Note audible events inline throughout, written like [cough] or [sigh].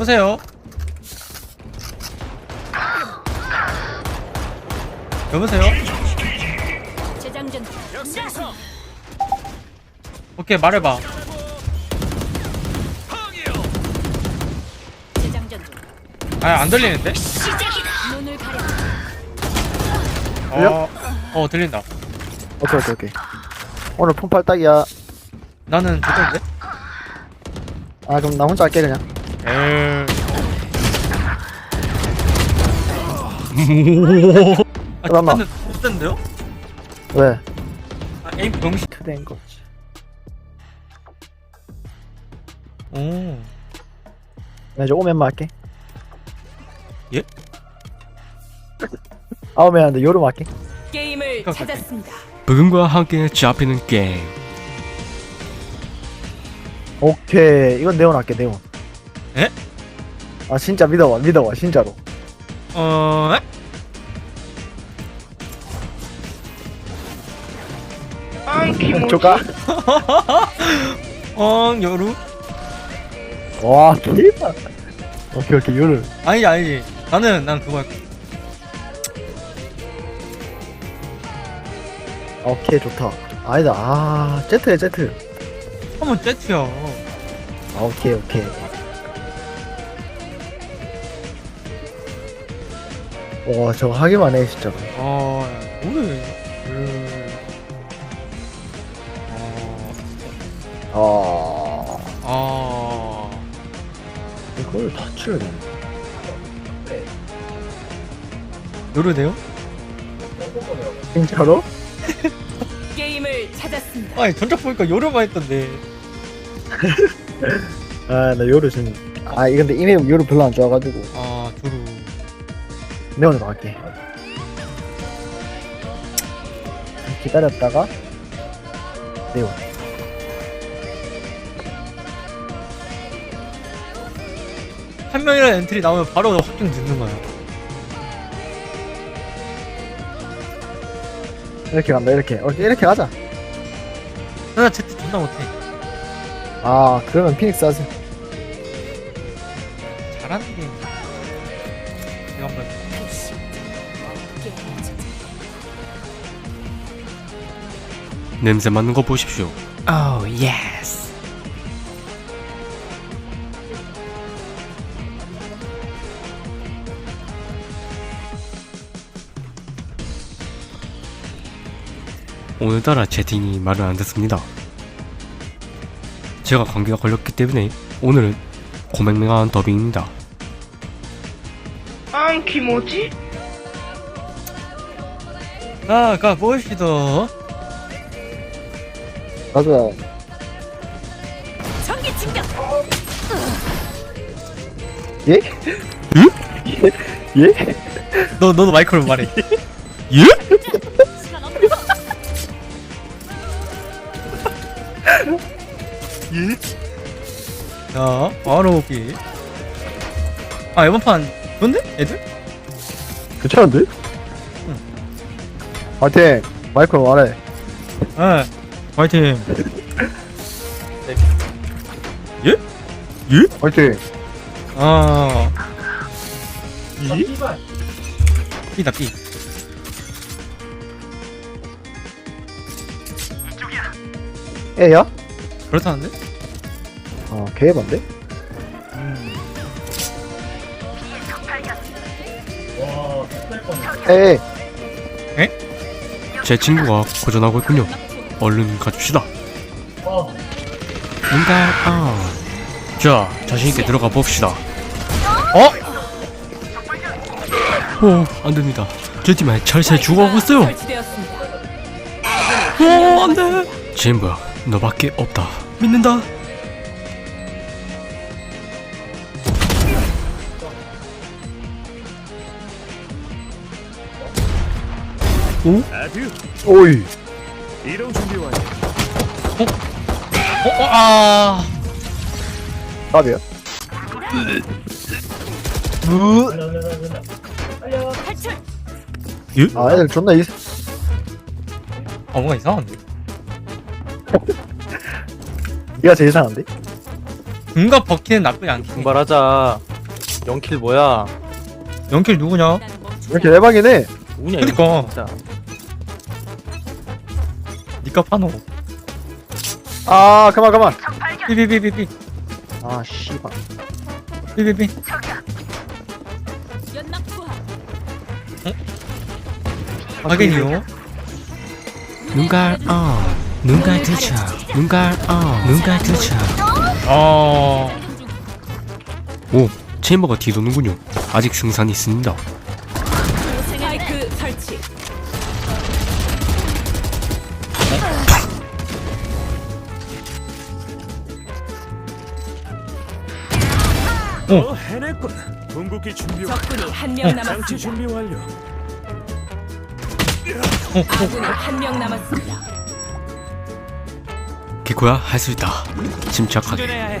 여보세요. 여보세요. 재장전 오케이 말해봐. 재장전 중아안 들리는데? 눈을 가려 어, 어 들린다. 오케이 오케이 오케이 오늘 폰팔 딱이야 나는 좋던데? 아 그럼 나 혼자 할게 그냥 에이. 아, 잠깐만. 좋던데요? 왜? 아, 에임 병신. 트된 거지 오. 나 이제 오면만 할게 예? 아 오면 하는데 요름 할게 게임을. 찾았습니다 부금과 함께 잡히는 게임 오케이 이건 네온 할게 네온 에? 아 진짜 믿어봐 믿어봐 진짜로 어. 에? 조까 [laughs] 어, 여루? 와 대박 오케이 오케이 요름 아니지, 아니지. 나는, 난 그거 할게. 오케이 좋다 아니다 아 제트야 제트 한번 째트야. 아, 오케이 오케이 와 저거 하기만 해 진짜 어, 뭐래. 그. 어, 아 아. 이걸 다 치워야 되네 요루 돼요? 진짜로? [laughs] 게임을 찾았습니다 아니, 전작 보니까 요루만 했던데. [laughs] 아나 요루 지금 아이 근데 이메일 요루 별로 안 좋아가지고 아, 조루. 네온으로 갈게 기다렸다가 네온 한 명이라는 엔트리 나오면 바로 확정 짓는 거야. 이렇게 간다 이렇게 어, 이렇게 가자 나 제트 존나 못해. 아 그러면 피닉스 하세요 잘하는 게임. 냄새 맡는 거 보십시오 오 예스 오늘따라 채팅이 말을 안 듣습니다 제가 감기가 걸렸기 때문에 오늘은 고맹맹한 더빙입니다 아, 기모지? 나가 보시도. 가자 전기 충격 예? 예? 너 너도 마이크로 말해. [laughs] 예? 시간 없어 자, 바로 오기. 아 이번 판 좋은데? 애들? 괜찮은데? 화이팅 마이크로 말해 네. 화이팅. 화이팅 아. 이? B다 B. 에야? 그렇다는데? 아 개반데? 음. 에이 제 친구가 고전하고 있군요. 얼른 가줍시다. 뭔가 아. 자, 자신 있게 들어가 봅시다. 어? 오, 안 됩니다. 제 팀에 철새. 설치되었습니다 오, 안 돼. 진부야, 너밖에 없다. 믿는다. 오이 어, 어, 아. 답이야? 탈출 아 애들 존나 이 아 뭔가 이상한데? 이가 제일 이상한데? 뭔가 버키는 나쁘지 않긴 해 분발하자 0킬 뭐야 연킬 누구냐? 이렇게 대박이네 누구냐 그니까. 이거 진짜 니가 파노. 아 그만 그만. 삐삐삐삐삐 아 씨발. 삐삐삐 투하. 확인이요? 눈갈 어. 눈갈 투척 눈갈 어. 눈갈 투척 어... 오 체인버가 뒤도는군요. 아직 승산이 있습니다 어, 해냈군. 궁극기 준비 완. 적군이 한 명 장치 남았습니다. 준비 완료. 아군이 한 명 남았습니다. 개코야 할 수 있다 침착하게 해.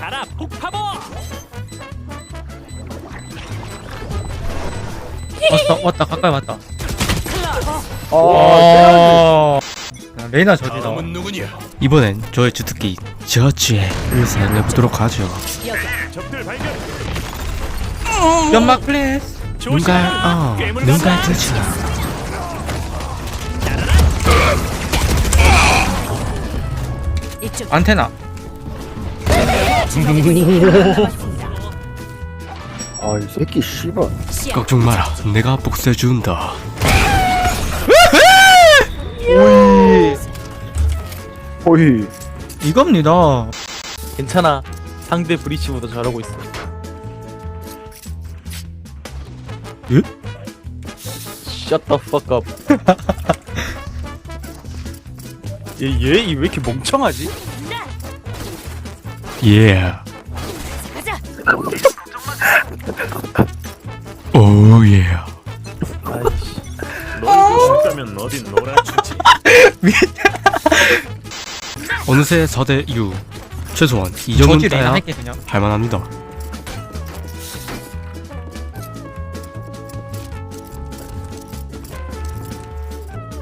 가라 폭파버. 왔다 왔다 가까이 왔다 아 어... 야, 레이나 저지다. 누구냐? 이번엔 저의 주특기 저지의 일생을 내보도록 하죠. 여기 적들 발견. 연막 플래스 눈갈 어 눈갈 가자. 투척 이쪽. 안테나. 아 이 새끼 씨발. 시야. 걱정 마라. 내가 복수해 준다. 오이 오이 이겁니다 괜찮아 상대 브리치보다 잘하고 있어 예? Shut the fuck up [laughs] 얘얘 왜 이렇게 멍청하지? 예 가자. 오예 아이씨. 놀고 싶다면 어디 놀아주지. [laughs] 어느새 4대 이후 최소한 2점은 저지 레이나 따야 할게 그냥. 할만합니다.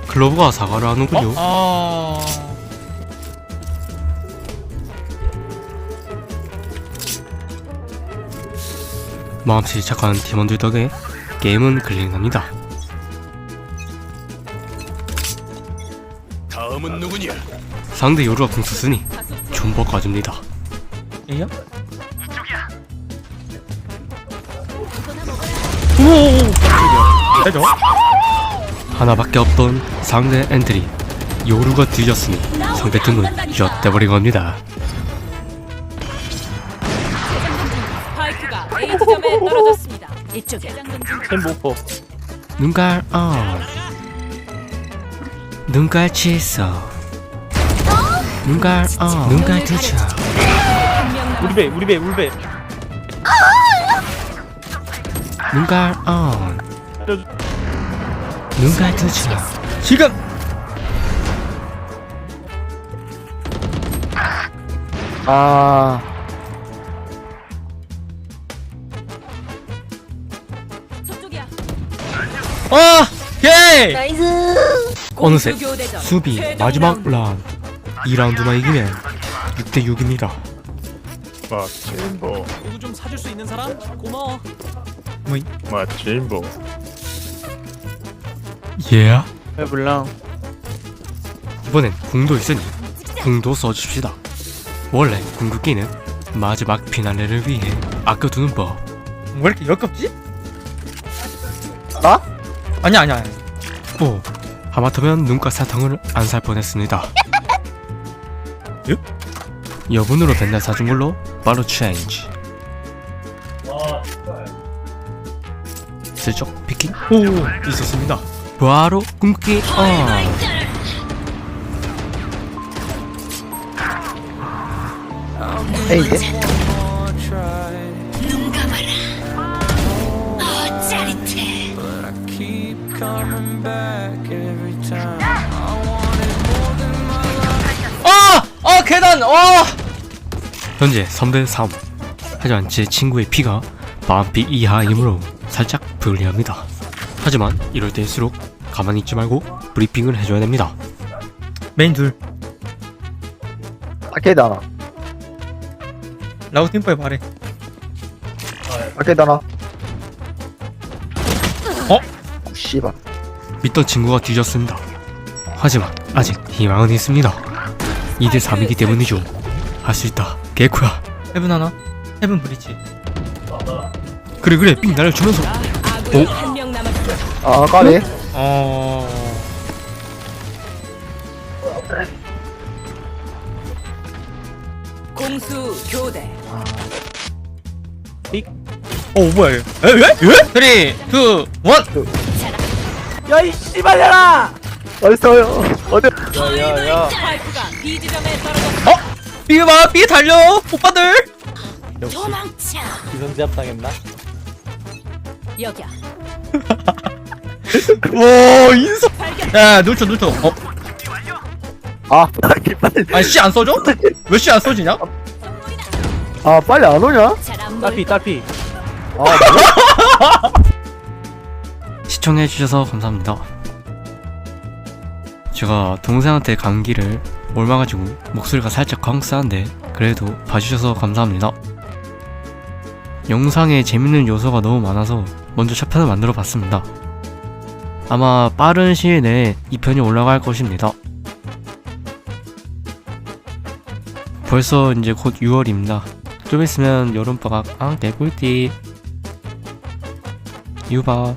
클로브가 사과를 하는군요. 어? 아... 마음씨 착한 팀원들 덕에 게임은 클린합니다. 다음은 누구냐? 상대 요루가 궁 썼으니 존버 까줍니다. 에이야? 오오오? 하나밖에 없던 상대 엔트리. 요루가 뒤졌으니 상대 등은 쥐어떼버린 겁니다. 스파이크가 A 지점에 떨어졌습니다. 이쪽에. 템보퍼 눈깔 어. 눈깔 칠서 눈깔 어 눈깔 한명 우리 배 우리 배 우리 배 눈깔 어 눈깔 투척 지금! 아 저쪽이야. 아! 오케이! 어느새 수비 마지막 라운드. 라운드 2라운드만 이기면 6대 6입니다 마침보. 이거 좀 사줄 수 있는 사람? 고마워 마침보. 예 배불랑 이번엔 궁도 있으니 궁도 써줍시다 원래 궁극기는 마지막 피날레를 위해 아껴두는 법 왜 이렇게 역겹지? 나? 아니야 아니야 아니야 오, 하마터면 눈가 사탕을 안 살 뻔했습니다. 예? 여분으로 맨날 사준 걸로 바로 체인지. 슬쩍 피킹 오 있었습니다 바로 궁극기 어. 에이게 아! 아 계단! 아! 현재 3대 3. 하지만 제 친구의 피가 만피 이하이므로 살짝 불리합니다. 하지만 이럴 때일수록 가만히 있지 말고 브리핑을 해줘야 됩니다. 메인 둘 아케이드 하나 라고 팀퍼에 바래 아케이드 하나 어? 씨발 믿던 친구가 뒤졌습니다. 하지만 아직 희망은 있습니다. 2대 3이기 때문이죠. 할 수 있다. 개코야. 헤븐 하나 헤븐 브리치 그래 그래 삥 날려주면서 어? 한명 남았습니다. 아 까비 어... 공수 교대. 어 뭐야 얘 에? 왜? 왜? 3 2 1 야이 씨발려라 어딨어요 어디 야야야 스파이크가 B 지점에 떨어졌습니다. 어? 삐 봐! 삐 달려! 오빠들! 도망쳐. 기선제압 당했나? 여기야. [laughs] 와 발견. 야 놀쳐 놀쳐 어? 아 빨리 빨리 아니 씨안 써져? 왜 씨안 써지냐? 아 빨리 안 오냐 잘안 딸피 딸피 아 [laughs] 시청해주셔서 감사합니다. 제가 동생한테 감기를 옮아가지고 목소리가 살짝 컹싸한데 그래도 봐주셔서 감사합니다. 영상에 재밌는 요소가 너무 많아서 먼저 첫 편을 만들어 봤습니다. 아마 빠른 시일 내에 2편이 올라갈 것입니다. 벌써 이제 곧 6월입니다. 좀 있으면 여름방학 아 개꿀띠 유바